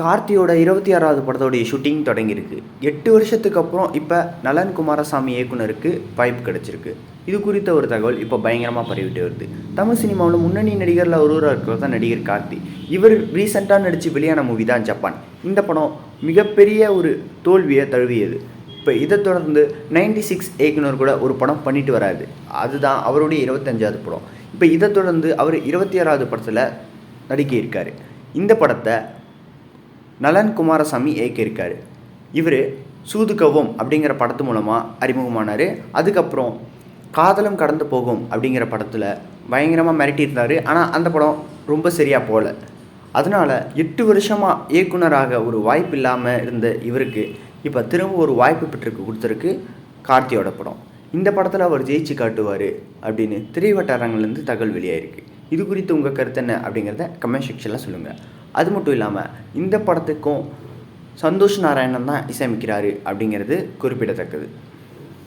கார்த்தியோட இருபத்தி ஆறாவது படத்தோடைய ஷூட்டிங் தொடங்கியிருக்கு. எட்டு வருஷத்துக்கு அப்புறம் இப்போ நலன் குமாரசாமி இயக்குனருக்கு வாய்ப்பு கிடச்சிருக்கு. இது குறித்த ஒரு தகவல் இப்போ பயங்கரமாக பரவிட்டு வருது. தமிழ் சினிமாவில் முன்னணி நடிகரில் ஒருவராக இருக்கிறது தான் நடிகர் கார்த்தி. இவர் ரீசெண்டாக நடித்து வெளியான மூவி தான் ஜப்பான். இந்த படம் மிகப்பெரிய ஒரு தோல்வியை தழுவியது. இப்போ இதை தொடர்ந்து நைன்டி சிக்ஸ் இயக்குனர் கூட ஒரு படம் பண்ணிட்டு வராது அதுதான் அவருடைய இருபத்தஞ்சாவது படம். இப்போ இதை தொடர்ந்து அவர் இருபத்தி ஆறாவது படத்தில் நடிக்க இருக்கார். இந்த படத்தை நலன் குமாரசாமி இயக்கியிருக்காரு. இவர் சூதுகவும் அப்படிங்கிற படத்து மூலமாக அறிமுகமானார். அதுக்கப்புறம் காதலும் கடந்து போகும் அப்படிங்கிற படத்தில் பயங்கரமாக மிரட்டியிருந்தார். ஆனால் அந்த படம் ரொம்ப சரியாக போகல. அதனால் எட்டு வருஷமாக இயக்குனராக ஒரு வாய்ப்பு இல்லாமல் இருந்த இவருக்கு இப்போ திரும்ப ஒரு வாய்ப்பு பெற்றுக்கு கொடுத்துருக்கு கார்த்தியோட படம். இந்த படத்தில் அவர் ஜெயிச்சு காட்டுவார் அப்படின்னு திரைவட்டாரங்கள்லேருந்து தகவல் வெளியாயிருக்கு. இது குறித்து உங்கள் கருத்து என்ன அப்படிங்கிறத கமெண்ட் செக்ஷனில் சொல்லுங்கள் அது மட்டும் இல்லாமல் இந்த படத்துக்கும் சந்தோஷ் நாராயணன் தான் இசையமைக்கிறாரு அப்படிங்கிறது குறிப்பிடத்தக்கது.